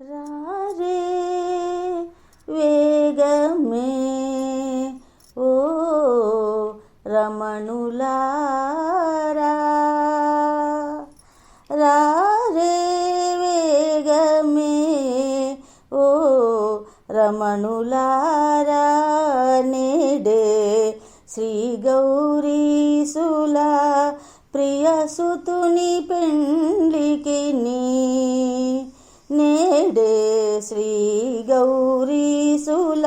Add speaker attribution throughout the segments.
Speaker 1: రారే వేగమే. ఓ రమణులారా రారే వేగమే. ఓ రమణులారా నేడే శ్రీ గౌరీసుల ప్రియసుతుని పెండ్లికి నీ నేడే శ్రీ గౌరీసుల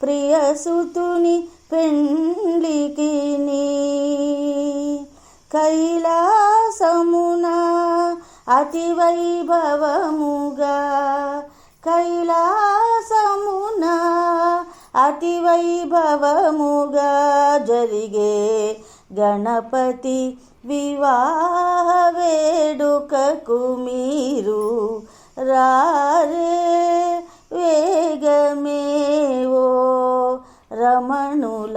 Speaker 1: ప్రియసుతుని పెండ్లికి నీ కైలాసమున అతి వైభవముగా కైలాసమున అతి వైభవముగా జరిగే గణపతి వివాహ వేడుకకు మీరు రారే వేగమేవో రమణులారా.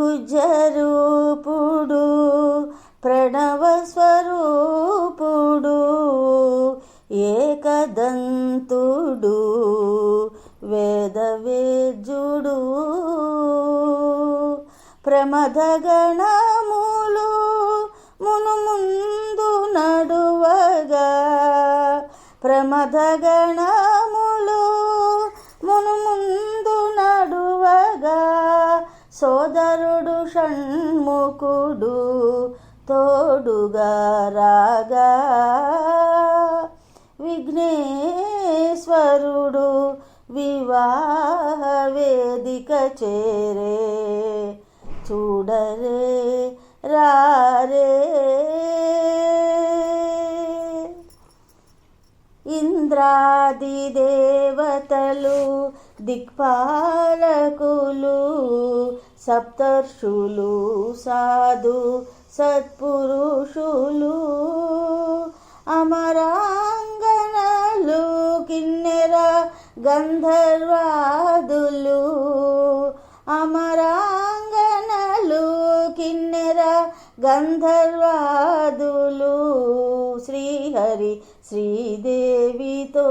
Speaker 1: గుజరూపుడు ప్రణవస్వరూపుడు ఏకదంతుడు వేదవేద్యుడు ప్రమదగణ మును ముందు నడువగా ప్రమదగణములు మును ముందు నడువగా సోదరుడు షణ్ముఖుడు తోడుగా రాగా విఘ్నేశ్వరుడు వివాహ వేదిక చేరే చూడరే రారే ఇంద్రాది దేవతలు దిక్పాలకులు సప్తర్షులు సాధు సత్పురుషులు అమరాంగనలు కిన్నెర గంధర్వాదులు అమరాంగనలు కిన్నెర గంధర్వాదులు శ్రీహరి శ్రీదేవితో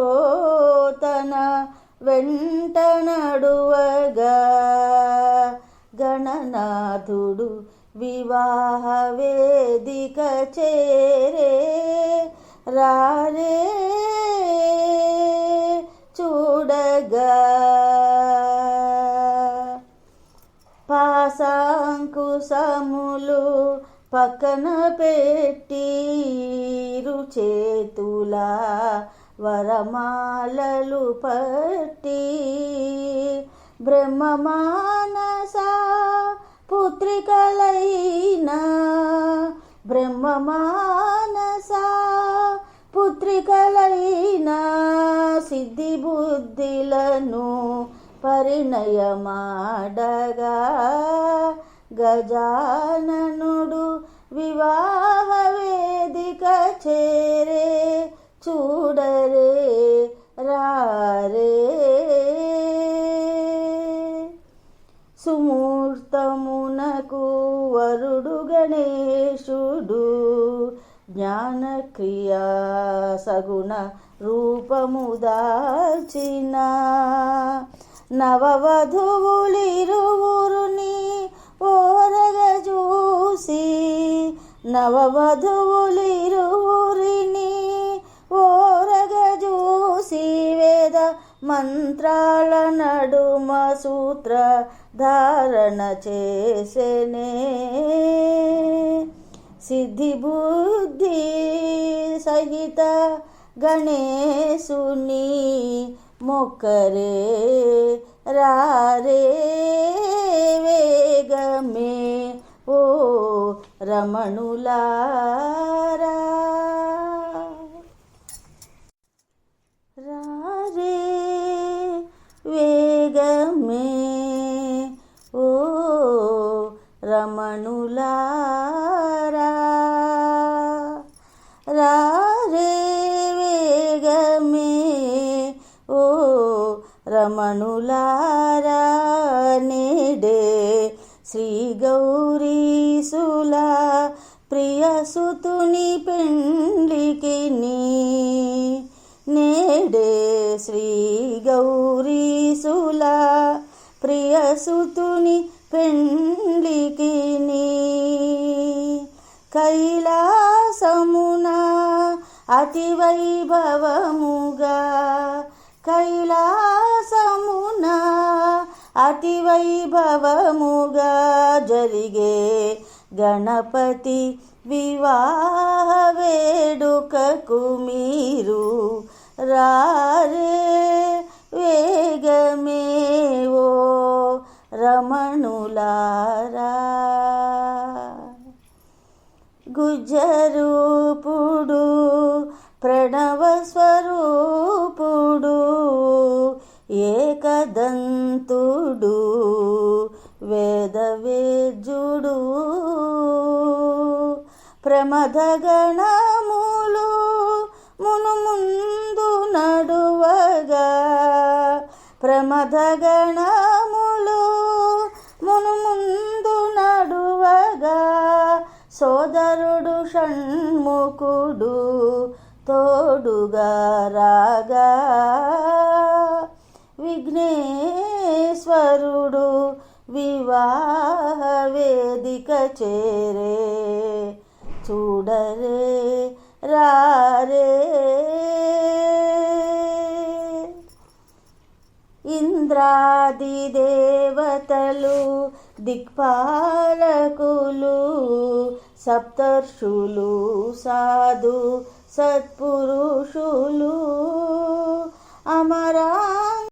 Speaker 1: తన వెంట నడువగా. గణనాథుడు వివాహ వేదిక చేరే. రారే. చూడగా. పాసాంకుశములు పక్కన పెట్టి చేతుల వరమాలలు పట్టి బ్రహ్మమానస పుత్రికలైన బ్రహ్మమానస పుత్రికలైన సిద్ధి బుద్ధిలను పరిణయమాడగా గజాననుడు వివాహ చేరే చూడరే రారే. సుమూర్తమునకు వరుడు గణేశుడు జ్ఞానక్రియా సగుణ రూపము దాచిన నవవధువులిరువురుని ఓరగ చూసి నవవధువులిరు మంత్రాల నడుమ సూత్ర ధారణ చేసేనే. సిద్ధి బుద్ధి సహిత గణేశుని మొక్కరే రారే వేగమే. ఓ రమణులారా రమణులారా నేడే శ్రీ గౌరీసుల ప్రియసుతుని పెండ్లికి నేడే శ్రీ గౌరీసుల ప్రియసుతుని పెండ్లికి నీ కైలాసమున అతి వైభవముగా. కైలా అతి వైభవముగా జరిగే గణపతి వివాహ వేడుకకు మీరు రారే వేగమేవో రమణులారా. గుజ్జరూపుడు ప్రణవ స్వరూపుడు ఏకదంతుడు వేదవేద్యుడు. ప్రమదగణములు మును ముందు నడువగా ప్రమదగణములు మును ముందు నడువగా సోదరుడు షణ్ముఖుడు తోడుగా రాగా. విఘ్నేశ్వరుడు వివాహ వేదిక చేరే. చూడరే రారే. ఇంద్రాది దేవతలు దిక్పాలకులు సప్తర్షులు సాధు సత్పురుషులు అమరా